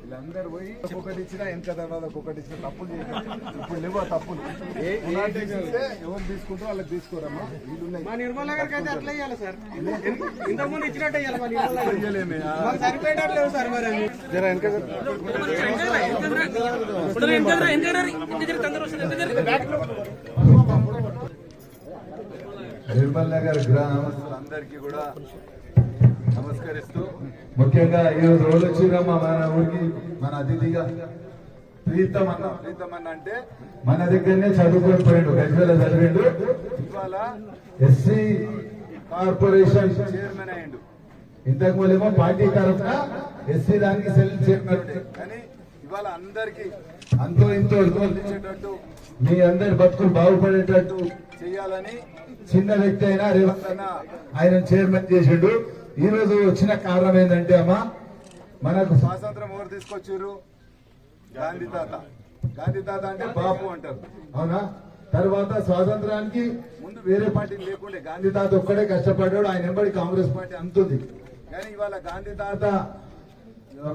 వీళ్ళందరూ పోయి ఒక్కొక్కటి ఇచ్చినా వెనక తర్వాత ఒక్కొక్కటి ఇచ్చిన తప్పులు చేయకండి. ఇప్పుడు లేవు తప్పులు? ఏ ఎవరు తీసుకుంటారో వాళ్ళకి తీసుకోరమ్మా. వీళ్ళున్నాయి. మా నిర్మలా గారికి అయితే అట్లా ఇవ్వాలి సార్. ఇంతకు ముందు ఇచ్చినట్టే ఇవ్వాలి మా నిర్మలా సార్ మరి జర వెనక నిర్మల్ నగర్ గ్రామస్తులందరికీ కూడా నమస్కరిస్తూ ముఖ్యంగా ఈరోజు రోజు వచ్చిరమ్మా మన ఊరికి మన అతిథిగా. ప్రీతం అన్న. ప్రీతం అన్న అంటే మన దగ్గరనే చదువుకొని పోయిండు గజ్వేల చదివిండు. ఇవాళ ఎస్సీ కార్పొరేషన్ చైర్మన్ అయ్యిండు. ఇంతకు ముందేమో పార్టీ తరఫున ఎస్సీ దానికి సెల్ చైర్మన్. కానీ ఇవాళ అందరికి అంతో ఇంతో మీ అందరి బతుకులు బాగుపడేటట్టు చేయాలని చిన్న వ్యక్తి అయినా రేవంత్ అన్న ఆయన చైర్మన్ చేసిండు. ఈ రోజు వచ్చిన కారణం ఏంటంటే అమ్మా మనకు స్వాతంత్రం ఎవరు తీసుకొచ్చారు? గాంధీ తాత. గాంధీ తాత అంటే బాపు అంటారు. అవునా? తర్వాత స్వాతంత్రానికి ముందు వేరే పార్టీ లేకుండే గాంధీ తాత ఒక్కడే కష్టపడ్డాడు ఆయన ఎంబడి కాంగ్రెస్ పార్టీ అంతుంది కానీ ఇవాళ గాంధీ తాత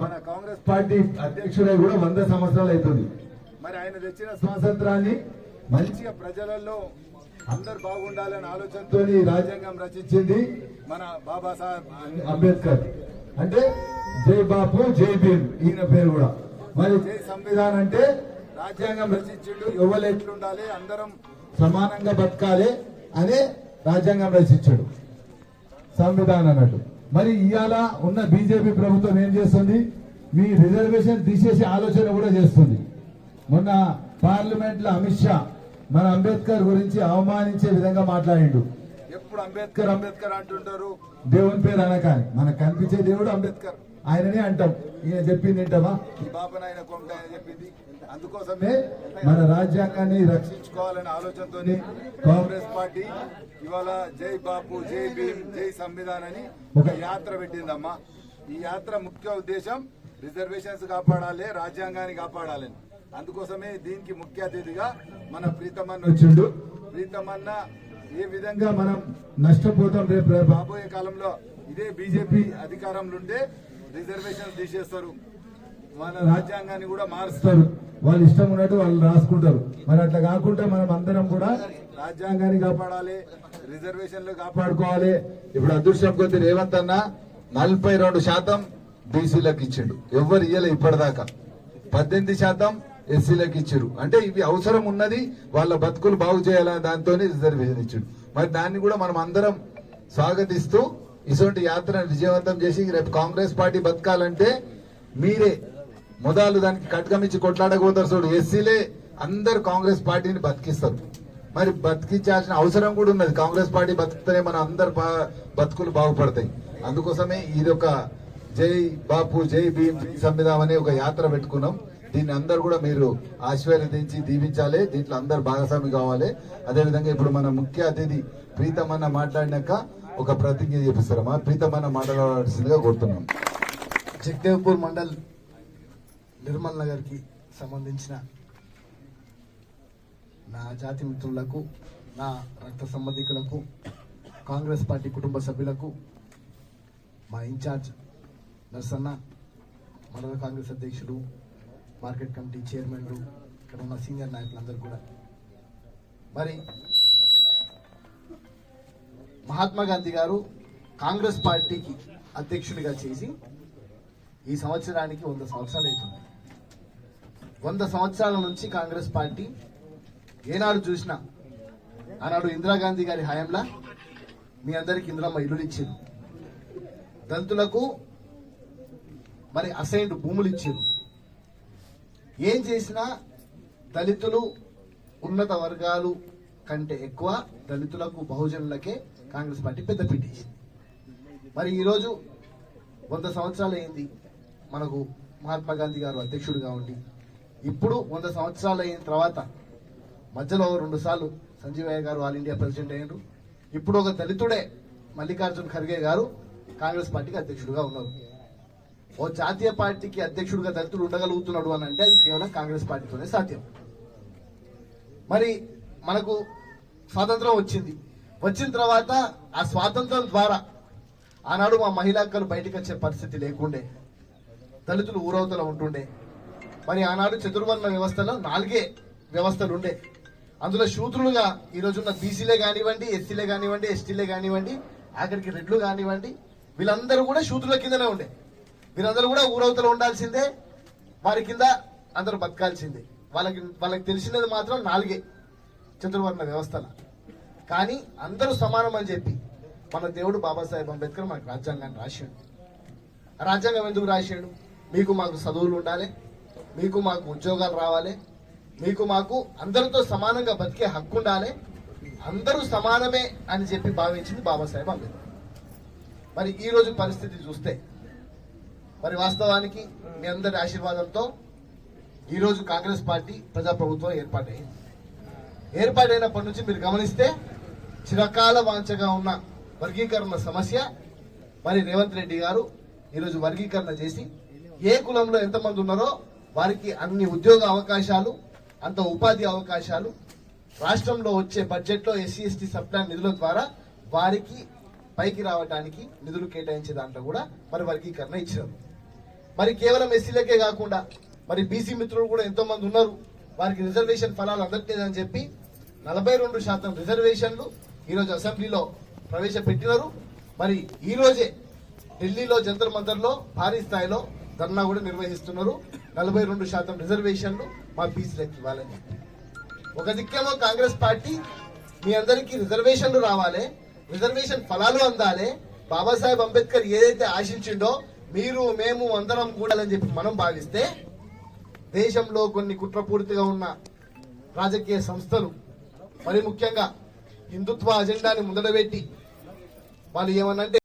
మన కాంగ్రెస్ పార్టీ అధ్యక్షుడై కూడా వంద సంవత్సరాలు అవుతుంది. మరి ఆయన తెచ్చిన స్వాతంత్రాన్ని మంచిగా ప్రజలలో అందరు బాగుండాలనే ఆలోచనతో రాజ్యాంగం రచించింది మన బాబాసాహెబ్ అంబేద్కర్. అంటే జై బాపు జై భీమ్ ఈయన పేరు కూడా. మరి జై సంవిధానం అంటే రాజ్యాంగం రచించిండు ఎవరు ఎట్లుండాలి అందరం సమానంగా బతకాలి అనే రాజ్యాంగం రచించాడు. సంవిధానం అన్నట్టు. మరి ఇవాళ ఉన్న బీజేపీ ప్రభుత్వం ఏం చేస్తుంది? మీ రిజర్వేషన్ తీసేసే ఆలోచన కూడా చేస్తుంది. మొన్న పార్లమెంట్లో అమిత్ షా మన అంబేద్కర్ గురించి అవమానించే విధంగా మాట్లాడిండు. ఎప్పుడు అంబేద్కర్ అంబేద్కర్ అంటుంటారు? దేవుని పేరు అనకాని. మనకు కనిపించే దేవుడు అంబేద్కర్. ఆయననే అంటాం. ఈయన చెప్పింది ఏంటమ్మా ఈ బాబన్ ఆయన కొంట ఆయన చెప్పింది. అందుకోసమే మన రాజ్యాంగాన్ని రక్షించుకోవాలనే ఆలోచనతో కాంగ్రెస్ పార్టీ ఇవాళ జై బాపు జై భీమ్ జై సంవిధాన్ అని ఒక యాత్ర పెట్టిందమ్మా. ఈ యాత్ర ముఖ్య ఉద్దేశం రిజర్వేషన్స్ కాపాడాలి రాజ్యాంగాన్ని కాపాడాలని. అందుకోసమే దీనికి ముఖ్య అతిథిగా మన ప్రీతమన్న వచ్చిండు. ప్రీతమన్న ఏ విధంగా మనం నష్టపోతాం రేపు రాబోయే కాలంలో ఇదే బీజేపీ అధికారంలో ఉంటే రిజర్వేషన్ తీసేస్తారు. మన రాజ్యాంగాన్ని కూడా మారుస్తారు. వాళ్ళు ఇష్టం ఉన్నట్టు వాళ్ళు రాసుకుంటారు. మరి అట్లా కాకుండా మనం అందరం కూడా రాజ్యాంగాన్ని కాపాడాలి రిజర్వేషన్లు కాపాడుకోవాలి. ఇప్పుడు అదృష్టం కొద్ది రేవంత్ అన్న నలభై రెండు శాతం బీసీలకు ఇచ్చిండు. ఎవరు ఇయ్యలే ఇప్పటిదాకా. పద్దెనిమిది శాతం ఎస్సీలకు ఇచ్చారు. అంటే ఇవి అవసరం ఉన్నది వాళ్ళ బతుకులు బాగు చేయాలనే దాంతోనే రిజర్వేషన్ ఇచ్చాడు. మరి దాన్ని కూడా మనం అందరం స్వాగతిస్తూ ఇటువంటి యాత్రను విజయవంతం చేసి రేపు కాంగ్రెస్ పార్టీ బతకాలంటే మీరే మొదలు దానికి కట్కమిచ్చి కొట్లాడకపోతారు చూడు. ఎస్సీలే అందరు కాంగ్రెస్ పార్టీని బతికిస్తారు. మరి బతికించాల్సిన అవసరం కూడా ఉన్నది. కాంగ్రెస్ పార్టీ బతికితేనే మన అందరు బా- బతుకులు బాగుపడతాయి. అందుకోసమే ఇది ఒక జై బాపు జై భీమ్ సంవిధానం అనే ఒక యాత్ర పెట్టుకున్నాం. దీన్ని అందరు కూడా మీరు ఆశీర్వదించి దీవించాలి. దీంట్లో అందరు భాగస్వామి కావాలి. అదేవిధంగా ఇప్పుడు మన ముఖ్య అతిథి ప్రీతమన్న మాట్లాడినాక ఒక ప్రతిజ్ఞ చేపిస్తారమ్మా ప్రీతమన్న మాట్లాడాల్సిందిగా కోరుతున్నాం. జగదేవ్పూర్ మండల్ నిర్మల్ నగర్కి సంబంధించిన నా జాతి మిత్రులకు నా రక్త సంబంధికులకు కాంగ్రెస్ పార్టీ కుటుంబ సభ్యులకు మా ఇన్ఛార్జ్ నర్సన్న మండల కాంగ్రెస్ అధ్యక్షుడు మార్కెట్ కమిటీ చైర్మన్లు ఇక్కడ ఉన్న సీనియర్ నాయకులందరూ కూడా. మరి మహాత్మా గాంధీ గారు కాంగ్రెస్ పార్టీకి అధ్యక్షుడిగా చేసి ఈ సంవత్సరానికి వంద సంవత్సరాలు అవుతుంది. వంద సంవత్సరాల నుంచి కాంగ్రెస్ పార్టీ ఏనాడు చూసినా ఆనాడు ఇందిరాగాంధీ గారి హయాంలా మీ అందరికి ఇందిరమ్మ ఇల్లులు దంతులకు దళితులకు మరి అసైన్డ్ భూములు ఇచ్చారు. ఏం చేసినా దళితులు ఉన్నత వర్గాలు కంటే ఎక్కువ దళితులకు బహుజనులకే కాంగ్రెస్ పార్టీ పెద్ద పెట్టేసింది మరి ఈరోజు వంద సంవత్సరాలు అయింది మనకు మహాత్మా గాంధీ గారు అధ్యక్షుడిగా ఉండి. ఇప్పుడు వంద సంవత్సరాలు అయిన తర్వాత మధ్యలో రెండు సార్లు సంజీవయ్య గారు ఆల్ ఇండియా ప్రెసిడెంట్ అయ్యారు ఇప్పుడు ఒక దళితుడే మల్లికార్జున్ ఖర్గే గారు కాంగ్రెస్ పార్టీకి అధ్యక్షుడిగా ఉన్నారు. ఓ జాతీయ పార్టీకి అధ్యక్షుడిగా దళితుడు ఉండగలుగుతున్నాడు అని అంటే అది కేవలం కాంగ్రెస్ పార్టీతోనే సాధ్యం. మరి మనకు స్వాతంత్రం వచ్చింది. వచ్చిన తర్వాత ఆ స్వాతంత్రం ద్వారా ఆనాడు మా మహిళా హక్కులు బయటకు వచ్చే పరిస్థితి లేకుండే. దళితులు ఊరవతల ఉంటుండే. మరి ఆనాడు చతుర్వర్ణ వ్యవస్థలో నాలుగే వ్యవస్థలు ఉండే అందులో శూద్రులుగా ఈ బీసీలే కానివ్వండి ఎస్సీలే కానివ్వండి ఎస్టీలే కానివ్వండి ఆఖరికి రెడ్లు కానివ్వండి వీళ్ళందరూ కూడా శూద్రుల కిందనే ఉండే. వీరందరూ కూడా ఊరవతలు ఉండాల్సిందే. వారి కింద అందరూ బతకాల్సిందే. వాళ్ళకి వాళ్ళకి తెలిసినది మాత్రం నాలుగే. చతుర్వర్ణ వ్యవస్థల. కానీ అందరూ సమానం అని చెప్పి మన దేవుడు బాబాసాహెబ్ అంబేద్కర్ మనకు రాజ్యాంగాన్ని రాశాడు. రాజ్యాంగం ఎందుకు రాశాడు? మీకు మాకు చదువులు ఉండాలి. మీకు మాకు ఉద్యోగాలు రావాలి. మీకు మాకు అందరితో సమానంగా బతికే హక్కు ఉండాలి. అందరూ సమానమే అని చెప్పి భావించింది బాబాసాహెబ్ అంబేద్కర్. మరి ఈ పరిస్థితి చూస్తే మరి వాస్తవానికి మీ అందరి ఆశీర్వాదంతో ఈరోజు కాంగ్రెస్ పార్టీ ప్రజాప్రభుత్వం ఏర్పాటైంది. ఏర్పాటైనప్పటి నుంచి మీరు గమనిస్తే చిరకాల వాంచగా ఉన్న వర్గీకరణ సమస్య మరి రేవంత్ రెడ్డి గారు ఈరోజు వర్గీకరణ చేసి ఏ కులంలో ఎంతమంది ఉన్నారో వారికి అన్ని ఉద్యోగ అవకాశాలు అంత ఉపాధి అవకాశాలు రాష్ట్రంలో వచ్చే బడ్జెట్లో ఎస్సీ ఎస్టీ సప్లాన్ నిధుల ద్వారా వారికి పైకి రావడానికి నిధులు కేటాయించే దాంట్లో కూడా మరి వర్గీకరణ ఇచ్చారు మరి కేవలం ఎస్సీలకే కాకుండా మరి బీసీ మిత్రులు కూడా ఎంతో మంది ఉన్నారు. వారికి రిజర్వేషన్ ఫలాలు అందట్లేదని చెప్పి నలభై రెండు శాతం రిజర్వేషన్లు ఈరోజు అసెంబ్లీలో ప్రవేశపెట్టినారు. మరి ఈ రోజే ఢిల్లీలో జంతర్ మంతర్లో భారీ స్థాయిలో ధర్నా కూడా నిర్వహిస్తున్నారు. నలభై రెండు శాతం రిజర్వేషన్లు మా బీసీలకు ఇవ్వాలని ఒక దిక్కేమో కాంగ్రెస్ పార్టీ మీ అందరికీ రిజర్వేషన్లు రావాలి రిజర్వేషన్ ఫలాలు అందాలి. బాబాసాహెబ్ అంబేద్కర్ ఏదైతే ఆశించిండో మీరు మేము అందరం కూడాలని చెప్పి మనం భావిస్తే దేశంలో కొన్ని కుట్రపూర్తిగా ఉన్న రాజకీయ సంస్థలు మరి ముఖ్యంగా హిందుత్వ అజెండాని ముందడబెట్టి వాళ్ళు ఏమన్నంటే